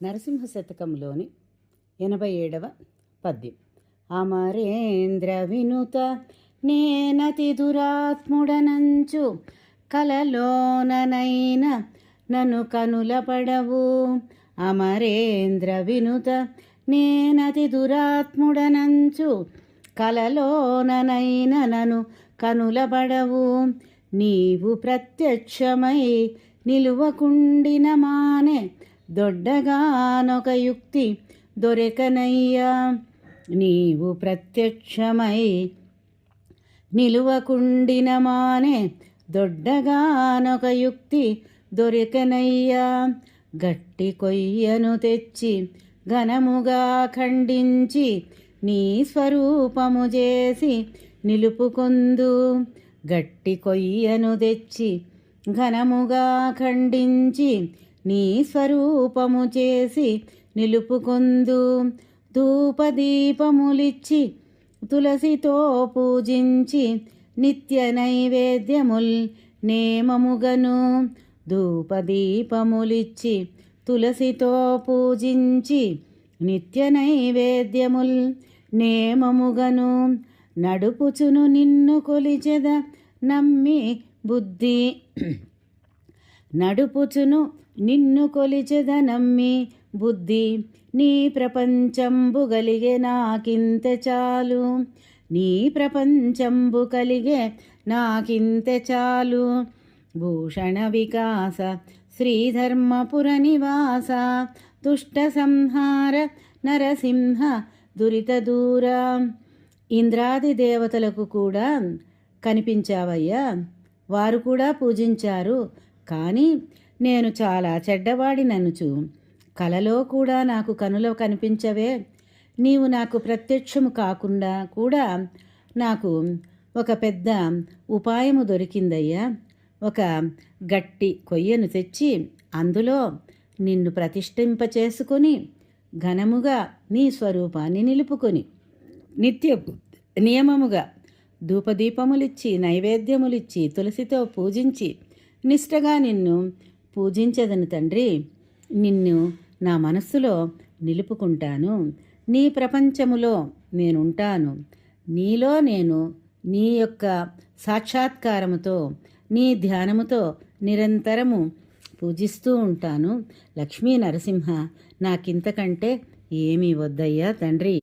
నరసింహ శతకంలోని ఎనభై ఏడవ పద్యం. అమరేంద్ర వినుత నేనతి దురాత్ముడనంచు కలలోననైన కనుల కనులపడవు అమరేంద్ర వినుత నేనతి దురాత్ముడనంచు కలలోననైన నను కనులబడవు నీవు ప్రత్యక్షమై నిలువకుండిన మానే దొడ్డగానొక యుక్తి దొరకనయ్యా. నీవు ప్రత్యక్షమై నిలువకుండిన మానే దొడ్డగానొక యుక్తి దొరకనయ్యా. గట్టి కొయ్యను తెచ్చి ఘనముగా ఖండించి నీ స్వరూపము చేసి నిలుపుకొందు. గట్టి కొయ్యను తెచ్చి ఘనముగా ఖండించి నీ స్వరూపము చేసి నిలుపుకొందు. ధూపదీపములిచ్చి తులసితో పూజించి నిత్య నైవేద్యముల్ నేమముగను. ధూపదీపములిచ్చి తులసితో పూజించి నిత్య నైవేద్యముల్ నేమముగను. నడుపుచును నిన్ను కొలిచెద నమ్మి బుద్ధి. నడుపుచును నిన్ను కొలిచెద నమ్మి బుద్ధి. నీ ప్రపంచంబు గలిగే నాకింత చాలు. నీ ప్రపంచంబు కలిగే నాకింత చాలు. భూషణ వికాస శ్రీధర్మపుర నివాస దుష్ట సంహార నరసింహ దురిత దూర. ఇంద్రాది దేవతలకు కూడా కనిపించావయ్యా. వారు కూడా పూజించారు కానీ నేను చాలా చెడ్డవాడిననుచు. కలలో కూడా నాకు కనులో కనిపించవే. నీవు నాకు ప్రత్యక్షము కాకుండా కూడా నాకు ఒక పెద్ద ఉపాయము దొరికిందయ్యా. ఒక గట్టి కొయ్యను తెచ్చి అందులో నిన్ను ప్రతిష్ఠింపచేసుకొని ఘనముగా నీ స్వరూపాన్ని నిలుపుకొని నిత్య నియమముగా ధూపదీపములిచ్చి నైవేద్యములిచ్చి తులసితో పూజించి నిష్టగా నిన్ను పూజించదను తండ్రి. నిన్ను నా మనస్సులో నిలుపుకుంటాను. నీ ప్రపంచములో నేనుంటాను. నీలో నేను నీ యొక్క సాక్షాత్కారముతో నీ ధ్యానముతో నిరంతరము పూజిస్తూ ఉంటాను. లక్ష్మీ నరసింహ నాకింతకంటే ఏమీ వద్దయ్యా తండ్రి.